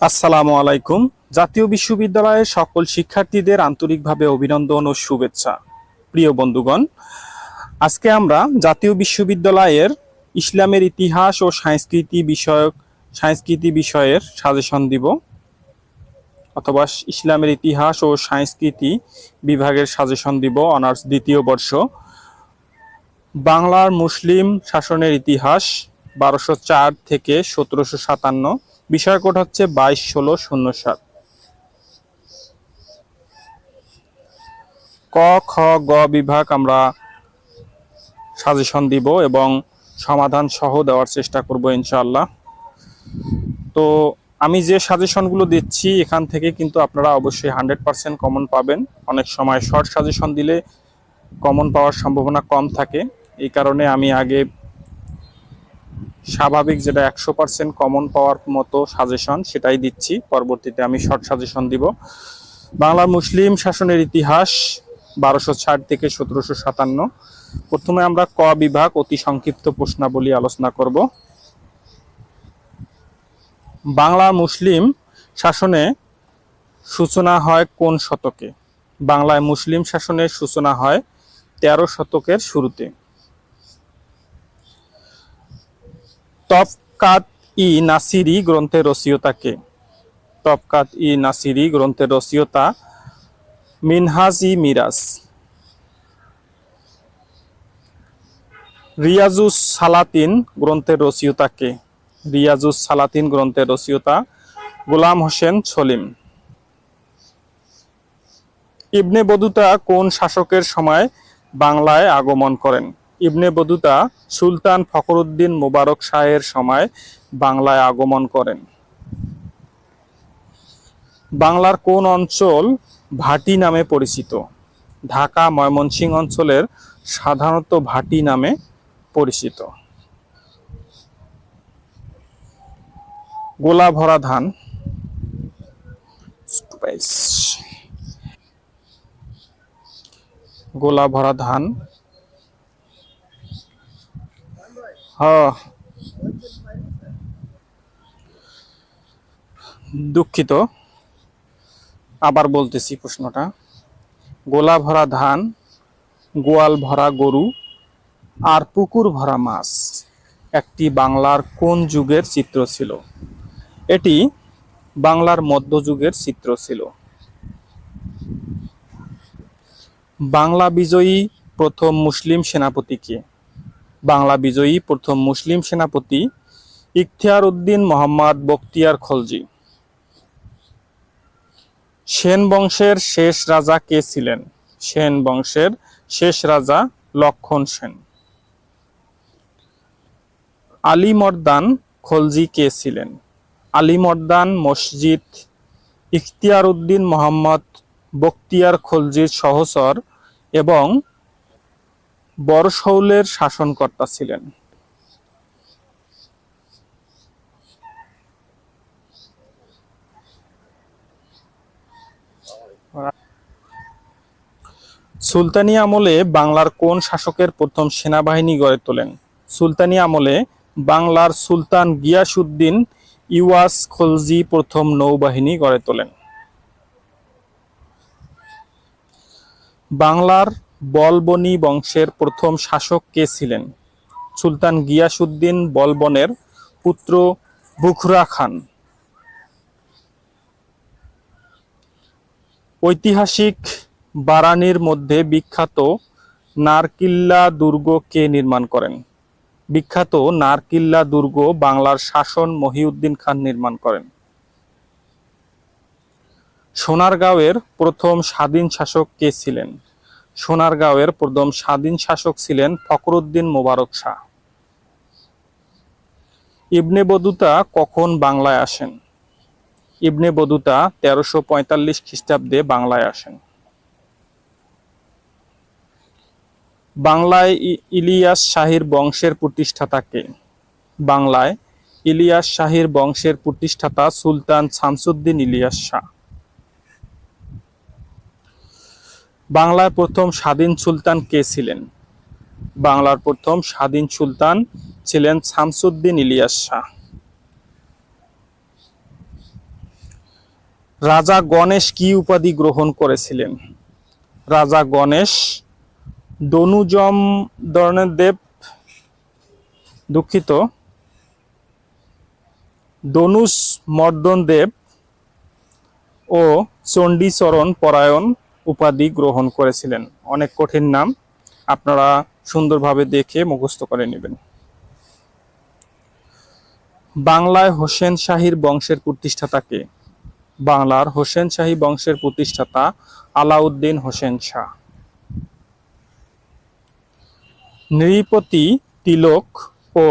আসসালামু আলাইকুম। জাতীয় বিশ্ববিদ্যালয়ের সকল শিক্ষার্থীদের আন্তরিকভাবে অভিনন্দন ও শুভেচ্ছা। প্রিয় বন্ধুগণ, আজকে আমরা জাতীয় বিশ্ববিদ্যালয়ের ইসলামের ইতিহাস ও সংস্কৃতি বিষয়ক, সংস্কৃতি বিষয়ের সাজেশন দিব অথবা ইসলামের ইতিহাস ও সংস্কৃতি বিভাগের সাজেশন দিব অনার্স দ্বিতীয় বর্ষ। বাংলার মুসলিম শাসনের ইতিহাস বারোশো চার থেকে সতেরোশো সাতান্ন। বিষয় কোড হচ্ছে বাইশ ষোলো শূন্য সাত। ক, খ, গ বিভাগ আমরা সাজেশন দিব এবং সমাধান সহ দেওয়ার চেষ্টা করব ইনশাআল্লাহ। তো আমি যে সাজেশনগুলো দিচ্ছি এখান থেকে কিন্তু আপনারা অবশ্যই হান্ড্রেড পার্সেন্ট কমন পাবেন। অনেক সময় শর্ট সাজেশন দিলে কমন পাওয়ার সম্ভাবনা কম থাকে। এই কারণে আমি আগে স্বাভাবিক যেটা একশো পার্সেন্ট কমন পাওয়ার মতো সাজেশন সেটাই দিচ্ছি। পরবর্তীতে আমি শর্ট সাজেশন দিব। বাংলার মুসলিম শাসনের ইতিহাস বারোশো ষাট থেকে সতেরোশো সাতান্ন। প্রথমে আমরা ক বিভাগ অতি সংক্ষিপ্ত প্রশ্নাবলী আলোচনা করব। বাংলা মুসলিম শাসনে সূচনা হয় কোন শতকে? বাংলায় মুসলিম শাসনের সূচনা হয় তেরো শতকের শুরুতে। তফকাত ই নাসিরি গ্রন্থের রসিয়তাকে। তফকাত ই নাসিরি গ্রন্থের রসিয়তা মিনহাজ ই মিরাজ। রিয়াজুস সালাতিন গ্রন্থের রসিয়তাকে। রিয়াজুস সালাতিন গ্রন্থের রসিয়তা গোলাম হোসেন সলিম। ইবনে বদুতা কোন শাসকের সময় বাংলায় আগমন করেন? ইবনে বদুতা সুলতান ফখরুদ্দিন মোবারক শাহের সময় বাংলায় আগমন করেন। বাংলার কোন অঞ্চল ভাটি নামে পরিচিত? ঢাকা, ময়মনসিংহ অঞ্চলের সাধারণত ভাটি নামে পরিচিত। গোলা ভরা ধান। গোলা ভরা ধান হ্যাঁ দুঃখিত। আবার বলতেছি প্রশ্নটা। গোলা ভরা ধান, গোয়াল ভরা গরু আর পুকুর ভরা মাছ একটি বাংলার কোন যুগের চিত্র ছিল? এটি বাংলার মধ্যযুগের চিত্র ছিল। বাংলা বিজয়ী প্রথম মুসলিম সেনাপতি কে? বাংলা বিজয়ী প্রথম মুসলিম সেনাপতি ইখতিয়ার উদ্দিন মোহাম্মদ বখতিয়ার খলজি। সেন বংশের শেষ রাজা কে ছিলেন? সেন বংশের শেষ রাজা লক্ষণ সেন। আলিমর্দান খলজি কে ছিলেন? আলিমর্দান মসজিদ ইখতিয়ার উদ্দিন মোহাম্মদ বখতিয়ার খলজির সহচর এবং বরশৌলের শাসনকর্তা ছিলেন। সুলতানি আমলে বাংলার কোন শাসকের প্রথম সেনাবাহিনী গড়ে তোলেন? সুলতানি আমলে বাংলার সুলতান গিয়াসুদ্দিন ইওয়াস খলজি প্রথম নৌবাহিনী গড়ে তোলেন। বাংলার বলবনি বংশের প্রথম শাসক কে ছিলেন? সুলতান গিয়াসুদ্দিন বলবনের পুত্র বুখরা খান। ঐতিহাসিক বারানির মধ্যে বিখ্যাত নারকিল্লা দুর্গ কে নির্মাণ করেন? বিখ্যাত নারকিল্লা দুর্গ বাংলার শাসন মহিউদ্দিন খান নির্মাণ করেন। সোনারগাঁওয়ের প্রথম স্বাধীন শাসক কে ছিলেন? সোনারগাঁওয়ের প্রথম স্বাধীন শাসক ছিলেন ফখরুদ্দিন মোবারক শাহ। ইবনে বদুতা কখন বাংলায় আসেন? ইবনে বদুতা তেরোশো পঁয়তাল্লিশ খ্রিস্টাব্দে বাংলায় আসেন। বাংলায় ইলিয়াস শাহীর বংশের প্রতিষ্ঠাতাকে বাংলায় ইলিয়াস শাহীর বংশের প্রতিষ্ঠাতা সুলতান শামসুদ্দিন ইলিয়াস শাহ। বাংলার প্রথম স্বাধীন সুলতান কে ছিলেন? বাংলার প্রথম স্বাধীন সুলতান ছিলেন শামসুদ্দিন ইলিয়াস শাহ। রাজা গণেশ কি উপাধি গ্রহণ করেছিলেন? রাজা গণেশ, দনুজম ধরনের দেব দুঃখিত দনুষ মর্দন দেব ও চণ্ডীচরণ পরায়ণ উপাধি গ্রহণ করেছিলেন। অনেক কঠিন নাম আপনারা সুন্দরভাবে দেখে মুখস্থ করে নেবেন। বাংলায় হোসেন শাহীর বংশের প্রতিষ্ঠাতাকে। বাংলার হোসেন শাহী বংশের প্রতিষ্ঠাতা আলাউদ্দিন হোসেন শাহ। নৃপতি তিলক ও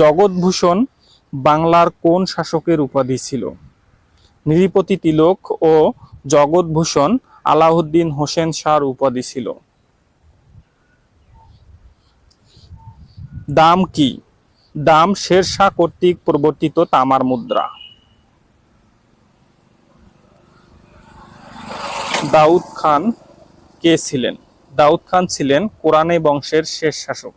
জগৎভূষণ বাংলার কোন শাসকের উপাধি ছিল? নৃপতি তিলক ও জগৎভূষণ আলাউদ্দিন হোসেন শাহর উপাধি ছিল। দাম কি? দাম শেরশাহ কর্তৃক প্রবর্তিত তামার মুদ্রা। দাউদ খান কে ছিলেন? দাউদ খান ছিলেন কোরআনে বংশের শেষ শাসক।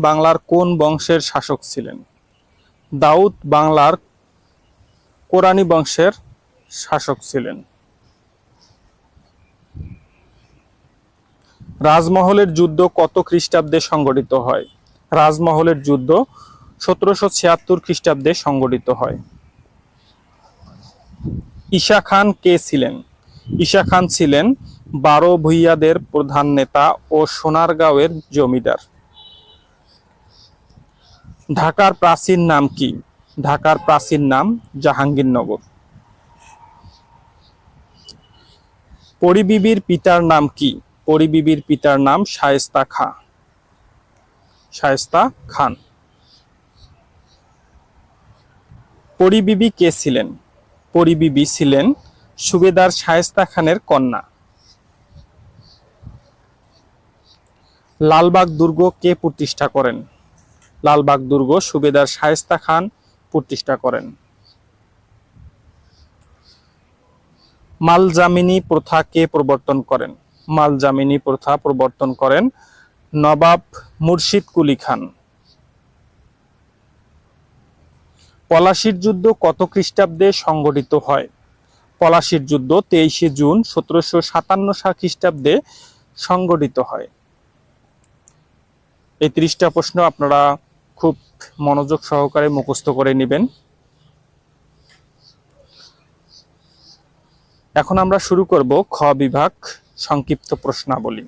বাংলার কোন বংশের শাসক ছিলেন? দাউদ বাংলার কোরআনী বংশের শাসক ছিলেন। রাজমহলের যুদ্ধ কত খ্রিস্টাব্দে সংগঠিত হয়? রাজমহলের যুদ্ধ সতেরোশো ছিয়াত্তর খ্রিস্টাব্দে সংগঠিত হয়। ঈশা খান কে ছিলেন? ঈশা খান ছিলেন বারো ভূইয়াদের প্রধান নেতা ও সোনারগাঁওয়ের জমিদার। ঢাকার প্রাচীন নাম কি? ঢাকার প্রাচীন নাম জাহাঙ্গীরনগর। পরিবিবির পিতার নাম কি? পরিবিবির পিতার নাম শায়েস্তা খা। শায়েস্তা খান। পরিবিবি কে ছিলেন? পরিবিবি ছিলেন সুবেদার শায়েস্তা খানের কন্যা। লালবাগ দুর্গ কে প্রতিষ্ঠা করেন? লালবাগ দুর্গ সুবেদার শায়েস্তা খান প্রতিষ্ঠা করেন। মালজামিনী প্রথা কে প্রবর্তন করেন? মালজামিনী প্রথা প্রবর্তন করেন নবাব মুর্শিদ কুলি খান। পলাশির যুদ্ধ কত খ্রিস্টাব্দে সংগঠিত হয়? পলাশির যুদ্ধ তেইশে জুন সতেরোশো সাতান্ন খ্রিস্টাব্দে সংগঠিত হয়। এই ত্রিশটা প্রশ্ন আপনারা খুব মনোযোগ সহকারে মুখস্থ করে নেবেন। এখন আমরা শুরু করব খ বিভাগ সংক্ষিপ্ত প্রশ্নাবলী।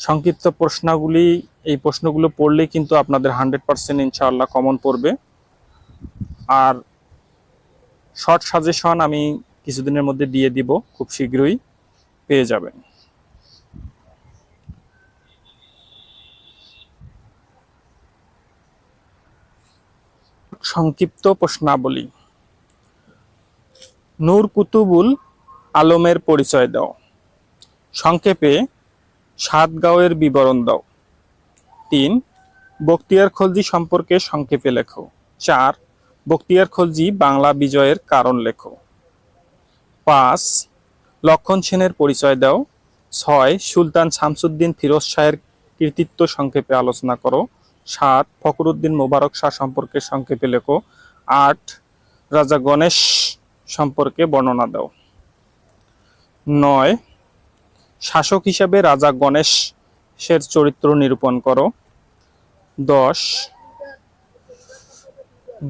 সংক্ষিপ্ত প্রশ্নগুলি এই প্রশ্নগুলো পড়লে কিন্তু আপনাদের হান্ড্রেড পার্সেন্ট ইনশাআল্লাহ কমন পড়বে। আর শর্ট সাজেশন আমি কিছুদিনের মধ্যে দিয়ে দিব, খুব শীঘ্রই পেয়ে যাবেন। সংক্ষিপ্ত প্রশ্নাবলী। নূর কুতুবুল আলমের পরিচয় দাও। সংক্ষেপে সাতগাঁওয়ের বিবরণ দাও। তিন, বক্তিয়ার খলজি সম্পর্কে সংক্ষেপে লেখো। চার, বক্তিয়ার খলজি বাংলা বিজয়ের কারণ লেখো। পাঁচ, লক্ষণ সেনের পরিচয় দাও। ছয়, সুলতান শামসুদ্দিন ফিরোজ শাহের কৃতিত্ব সংক্ষেপে আলোচনা করো। সাত, ফখরুদ্দিন মোবারক শাহ সম্পর্কে সংক্ষেপে লেখো। আট, রাজা গণেশ সম্পর্কে বর্ণনা দাও। নয়, শাসক হিসাবে রাজা গণেশের চরিত্র নিরূপণ করো। দশ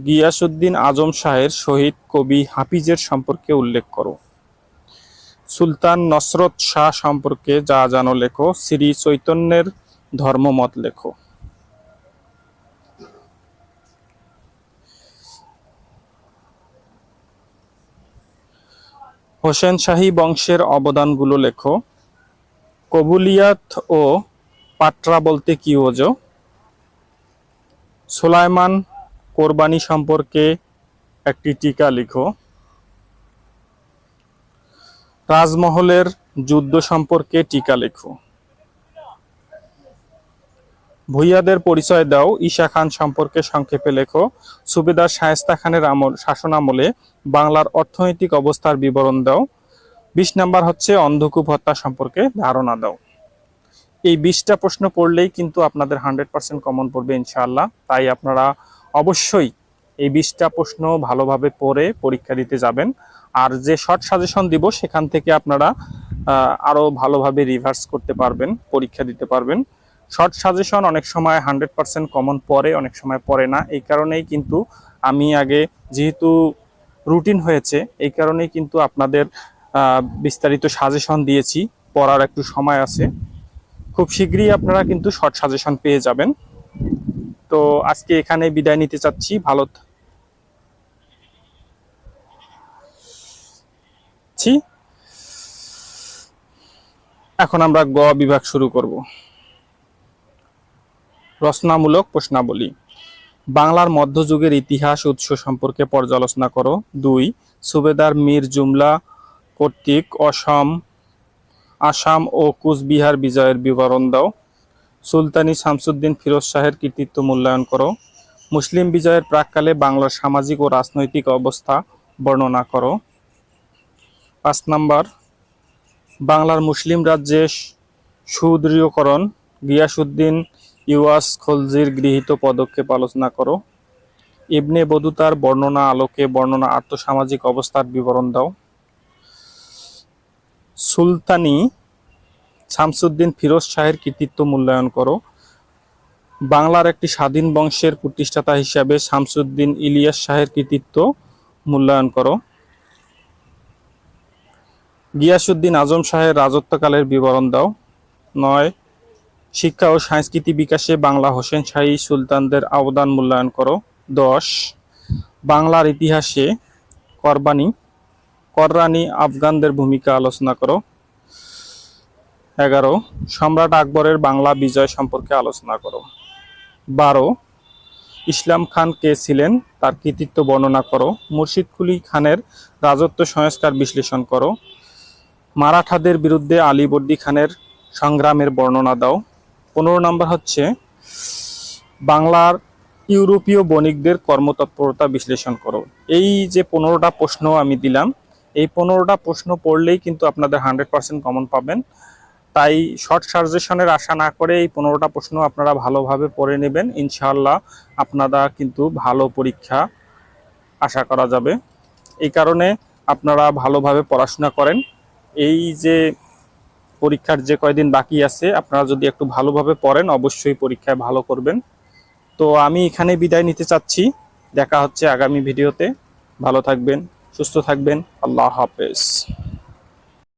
গিয়াসুদ্দিন আজম শাহের শহীদ কবি হাফিজের সম্পর্কে উল্লেখ করো। সুলতান নসরত শাহ সম্পর্কে যা জানো লেখো, শ্রী চৈতন্যের ধর্মমত লেখো। হোসেন শাহী বংশের অবদানগুলো লেখো। কবুলিয়াত ও পাটরা বলতে কি ওজ সুলাইমান কোরবানি সম্পর্কে একটি টিকা লিখো। রাজমহলের যুদ্ধ সম্পর্কে টিকা লেখো। ভুইয়াদের পরিচয় দাও ঈশা খান সম্পর্কে সংক্ষেপে লেখো। সুবেদার শায়েস্তা খানের আমল শাসন আমলে বাংলার অর্থনৈতিক অবস্থার বিবরণ দাও। বিশ নাম্বার হচ্ছে অন্ধকূপ হত্যা সম্পর্কে ধারণা দাও। এই বিশটা প্রশ্ন পড়লেই কিন্তু আপনাদের হান্ড্রেড পার্সেন্ট কমন পড়বে ইনশাআল্লাহ। তাই আপনারা অবশ্যই এই বিশটা প্রশ্ন ভালোভাবে পড়ে পরীক্ষা দিতে যাবেন। আর যে শর্ট সাজেশন দিব সেখান থেকে আপনারা আহ, আরও ভালোভাবে রিভার্স করতে পারবেন পরীক্ষা দিতে পারবেন। শর্ট সাজেশন অনেক সময় হান্ড্রেড পার্সেন্ট কমন পড়ে, অনেক সময় পড়ে না। এই কারণেই কিন্তু আমি আগে যেহেতু রুটিন হয়েছে, এই কারণেই কিন্তু আপনাদের বিস্তারিত সাজেশন দিয়েছি। পড়ার একটু সময় আছে। খুব শীঘ্রই আপনারা কিন্তু শর্ট সাজেশন পেয়ে যাবেন। তো আজকে এখানে বিদায় নিতে চাচ্ছি। ভালো। এখন আমরা গ বিভাগ শুরু করব। রচনামূলক প্রশ্নাবলী। বাংলার মধ্যযুগের ইতিহাস উৎস সম্পর্কে পর্যালোচনা করো। দুই, সুবেদার মীর জুমলা কর্তৃক অসম, আসাম ও কুচবিহার বিজয়ের বিবরণ দাও। সুলতানি শামসুদ্দিন ফিরোজ শাহের কৃতিত্ব মূল্যায়ন করো। মুসলিম বিজয়ের প্রাককালে বাংলার সামাজিক ও রাজনৈতিক অবস্থা বর্ণনা করো। পাঁচ নাম্বার, বাংলার মুসলিম রাজ্যের সুদৃঢ়করণ গিয়াসুদ্দিন ইউয়াস খলজির গৃহীত পদক্ষেপ আলোচনা করো। ইবনে বদুতার বর্ণনা আলোকে বর্ণনা আর্থসামাজিক অবস্থার বিবরণ দাও। সুলতানি শামসুদ্দিন ফিরোজ শাহের কৃতিত্ব মূল্যায়ন করো। বাংলার একটি স্বাধীন বংশের প্রতিষ্ঠাতা হিসাবে শামসুদ্দিন ইলিয়াস শাহের কৃতিত্ব মূল্যায়ন করো। গিয়াসুদ্দিন আজম শাহের রাজত্বকালের বিবরণ দাও। নয় শিক্ষা ও সংস্কৃতি বিকাশে বাংলা হোসেন শাহী সুলতানদের অবদান মূল্যায়ন করো। দশ, বাংলার ইতিহাসে করবানি, কররানি আফগানদের ভূমিকা আলোচনা করো। এগারো, সম্রাট আকবরের বাংলা বিজয় সম্পর্কে আলোচনা করো। বারো, ইসলাম খান কে ছিলেন তার কৃতিত্ব বর্ণনা করো। মুর্শিদ কুলি খানের রাজত্ব সংস্কার বিশ্লেষণ করো। মারাঠাদের বিরুদ্ধে আলীবর্দী খানের সংগ্রামের বর্ণনা দাও। পনেরো নম্বর হচ্ছে বাংলার ইউরোপীয় বণিকদের কর্মতৎপরতা বিশ্লেষণ করো। এই যে পনেরোটা প্রশ্ন আমি দিলাম, এই পনেরোটা প্রশ্ন পড়লেই কিন্তু আপনাদের হান্ড্রেড পার্সেন্ট কমন পাবেন। তাই শর্ট সাজেশনের আশা না করে এই পনেরোটা প্রশ্ন আপনারা ভালোভাবে পড়ে নেবেন। ইনশাআল্লাহ আপনারা কিন্তু ভালো পরীক্ষা আশা করা যাবে। এই কারণে আপনারা ভালোভাবে পড়াশোনা করেন। এই যে পরীক্ষার যে কয়দিন বাকি আছে, আপনারা যদি একটু ভালোভাবে পড়েন, অবশ্যই পরীক্ষায় ভালো করবেন। তো আমি এখানে বিদায় নিতে চাচ্ছি। দেখা হচ্ছে আগামী ভিডিওতে। ভালো থাকবেন, সুস্থ থাকবেন। আল্লাহ হাফেজ।